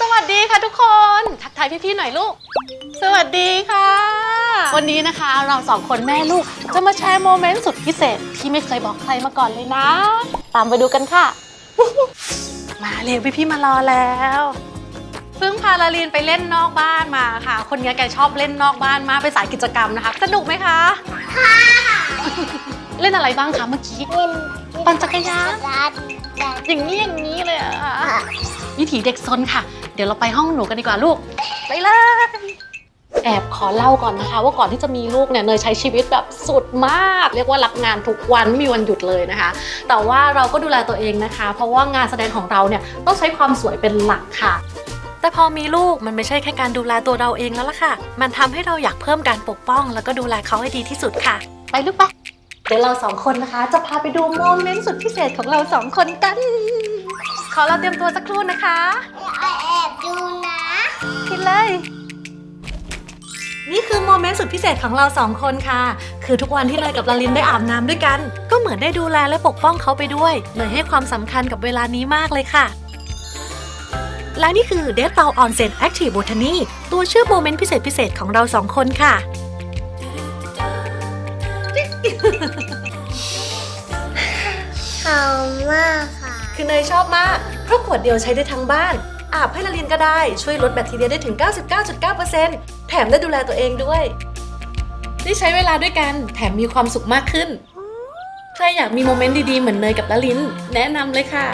สวัสดีค่ะทุกคน ทักทายพี่ๆหน่อยลูก สวัสดีค่ะ วันนี้นะคะเราสองคนแม่ลูกจะมาแชร์โมเมนต์สุดพิเศษที่ไม่เคยบอกใครมาก่อนเลยนะ ตามไปดูกันค่ะ มาเรียกพี่ๆมารอแล้วเพิ่งพาลาลีนไปเล่นนอกบ้านมาค่ะ คนนี้แกชอบเล่นนอกบ้านมากไปสายกิจกรรมนะคะ สนุกไหมคะ ค่ะ เล่นอะไรบ้างคะเมื่อกี้เล่นปั่นจักรยานจักรยาน อย่างนี้อย่างนี้เลยอะค่ะค่ะ วิถีเด็กซนค่ะ เดี๋ยวเราไปห้องหนูกันดีกว่าลูก ไปเลย แอบขอเล่าก่อนนะคะ ว่าก่อนที่จะมีลูกเนี่ยเนยใช้ชีวิตแบบสุดมาก เรียกว่ารับงานทุกวันไม่มีวันหยุดเลยนะคะ แต่ว่าเราก็ดูแลตัวเองนะคะ เพราะว่างานแสดงของเราเนี่ยต้องใช้ความสวยเป็นหลักค่ะ แต่พอมีลูกมันไม่ใช่แค่การดูแลตัวเราเองแล้วล่ะค่ะ มันทำให้เราอยากเพิ่มการปกป้อง แล้วก็ดูแลเขาให้ดีที่สุดค่ะ ไปลูกไป เดี๋ยวเราสองคนนะคะ จะพาไปดูโมเมนต์สุดพิเศษของเราสองคนกัน ขอเราเตรียมตัวสักครู่นะคะแอบดูนะกินเลย นี่คือโมเมนต์สุดพิเศษของเราสองคนค่ะ คือทุกวันที่เนยกับลาลินได้อาบน้ำด้วยกัน ก็เหมือนได้ดูแลและปกป้องเขาไปด้วยเนยให้ความสำคัญกับเวลานี้มากเลยค่ะ และนี่คือเด p เ u าออนเซนแอคทีฟบูทานีตัวชื่อโมเมนต์พิเศษพิเศษของเราสองคนค่ะหอมมากค่ะ คือเนยชอบมาก เพราะขวดเดียวใช้ได้ทั้งบ้าน อาบให้ละลินก็ได้ ช่วยลดแบคทีเรียได้ถึง 99.9%แถมได้ดูแลตัวเองด้วย ได้ใช้เวลาด้วยกัน แถมมีความสุขมากขึ้น ใครอยากมีโมเมนต์ดีๆ เหมือนเนยกับละลิน แนะนำเลยค่ะ